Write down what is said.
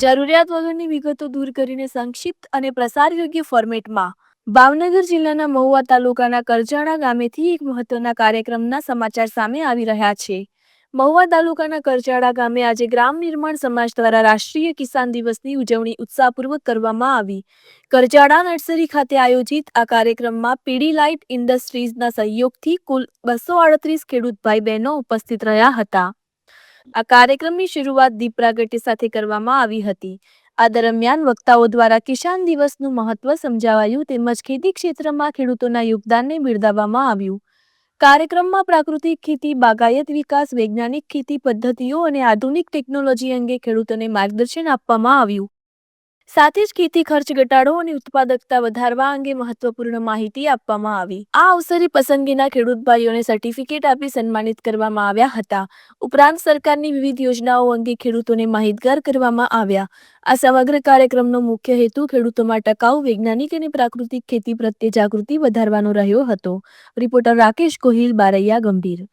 જરૂરિયાત વગરની વિગતો દૂર કરીને સંક્ષિપ્ત અને પ્રસાર યોગ્ય ફોર્મેટમાં ભાવનગર જિલ્લાના મહુવા તાલુકાના કરજાણા ગામેથી એક મહત્વના કાર્યક્રમના સમાચાર સામે આવી રહ્યા છે. મહુવા તાલુકાના કરજાડા ગામે આજે ગ્રામ નિર્માણ સમાજ દ્વારા રાષ્ટ્રીય કિસાન દિવસની ઉજવણી ઉત્સાહપૂર્વક કરવામાં આવી. કરજાડા નર્સરી ખાતે આયોજિત આ કાર્યક્રમમાં પીડી લાઇટ ઇન્ડસ્ટ્રીઝના સહયોગથી કુલ બસો આડત્રીસ ખેડૂત ભાઈ બહેનો ઉપસ્થિત રહ્યા હતા. આ કાર્યક્રમની શરૂઆત દીપ પ્રાગટ્ય સાથે કરવામાં આવી હતી. આ દરમિયાન વક્તાઓ દ્વારા કિસાન દિવસનું મહત્વ સમજાવાયું તેમજ ખેતી ક્ષેત્રમાં ખેડૂતોના યોગદાનને બિરદાવવામાં આવ્યું. કાર્યક્રમમાં પ્રાકૃતિક ખેતી, બાગાયત વિકાસ, વૈજ્ઞાનિક ખેતી પદ્ધતિઓ અને આધુનિક ટેકનોલોજી અંગે ખેડૂતોને માર્ગદર્શન આપવામાં આવ્યું. સાથે જ ખેતી ખર્ચ ઘટાડો અને ઉત્પાદકતા વધારવા અંગે મહત્વપૂર્ણ માહિતી આપવામાં આવી. આ અવસરે પસંદગીના ખેડૂત ભાઈઓને સર્ટિફિકેટ આપી સન્માનિત કરવામાં આવ્યા હતા. ઉપરાંત સરકારની વિવિધ યોજનાઓ અંગે ખેડૂતોને માહિતગાર કરવામાં આવ્યા. આ સમગ્ર કાર્યક્રમનો મુખ્ય હેતુ ખેડૂતોમાં ટકાઉ, વૈજ્ઞાનિક અને પ્રાકૃતિક ખેતી પ્રત્યે જાગૃતિ વધારવાનો રહ્યો હતો. રિપોર્ટર રાકેશ ગોહિલ, બારૈયા ગંભીર.